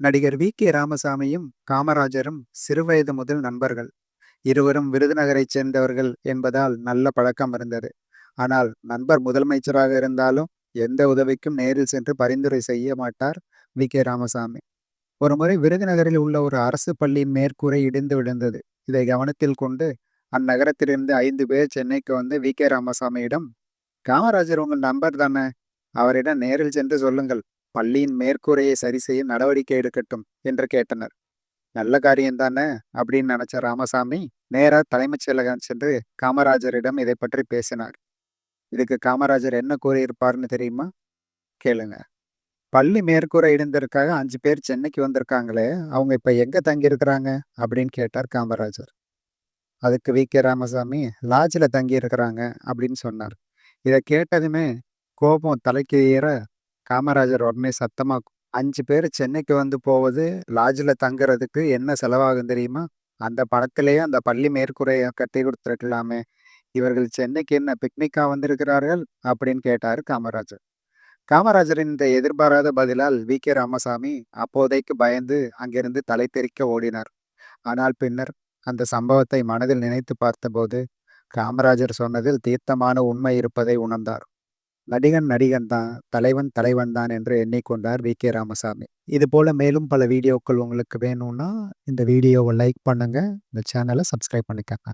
நடிகர் we. K. ராமசாமியும் காமராஜரும் சிறுவயது முதல் நண்பர்கள். இருவரும் விருதுநகரைச் சேர்ந்தவர்கள் என்பதால் நல்ல பழக்கம் இருந்தது. ஆனால் நண்பர் முதலமைச்சராக இருந்தாலும் எந்த உதவிக்கும் நேரில் சென்று பரிந்துரை செய்ய மாட்டார் வி. கே. ராமசாமி. ஒருமுறை விருதுநகரில் உள்ள ஒரு அரசு பள்ளியின் மேற்கூரை இடிந்து விழுந்தது. இதை கவனத்தில் கொண்டு அந்நகரத்திலிருந்து ஐந்து பேர் சென்னைக்கு வந்து வி. கே. ராமசாமியிடம் காமராஜர் உங்கள் நண்பர் தானே? அவரிடம் நேரில் சென்று சொல்லுங்கள். பள்ளியின் மேற்கூரையை சரி செய்ய நடவடிக்கை எடுக்கட்டும் என்று கேட்டனர். நல்ல காரியம் தானே அப்படின்னு நினைச்ச ராமசாமி நேரா தலைமைச் செயலகம் சென்று காமராஜரிடம் இதை பற்றி பேசினார். இதுக்கு காமராஜர் என்ன கூறியிருப்பார்னு தெரியுமா? கேளுங்க. பள்ளி மேற்கூரை இடிந்ததற்காக அஞ்சு பேர் சென்னைக்கு வந்திருக்காங்களே அவங்க இப்போ எங்கே தங்கியிருக்கிறாங்க? அப்படின்னு கேட்டார் காமராஜர். அதுக்கு வி. கே. ராமசாமி லாட்ஜில் தங்கியிருக்கிறாங்க அப்படின்னு சொன்னார். இதை கேட்டதுமே கோபம் தலைக்கு ஏற காமராஜர் உடனே சத்தமாக அஞ்சு பேர் சென்னைக்கு வந்து போவது லாட்ஜில் தங்குறதுக்கு என்ன செலவாகும் தெரியுமா? அந்த படத்திலேயே அந்த பள்ளி மேற்கூரையை கட்டி கொடுத்துருக்கலாமே. இவர்கள் சென்னைக்கு என்ன பிக்னிக்காக வந்திருக்கிறார்கள்? அப்படின்னு கேட்டார் காமராஜர். காமராஜரின் இந்த எதிர்பாராத பதிலால் வி. கே. ராமசாமி அப்போதைக்கு பயந்து அங்கிருந்து தலை தெறிக்க ஓடினார். ஆனால் பின்னர் அந்த சம்பவத்தை மனதில் நினைத்து பார்த்தபோது காமராஜர் சொன்னதில் தீர்த்தமான உண்மை இருப்பதை உணர்ந்தார். நடிகன் நடிகன் தான் தலைவன் தலைவன் தான் என்று எண்ணிக்கொண்டார் வி. கே. ராமசாமி. இது போல மேலும் பல வீடியோக்கள் உங்களுக்கு வேணும்னா இந்த வீடியோவை லைக் பண்ணுங்க. இந்த சேனலை சப்ஸ்கிரைப் பண்ணிக்கோங்க.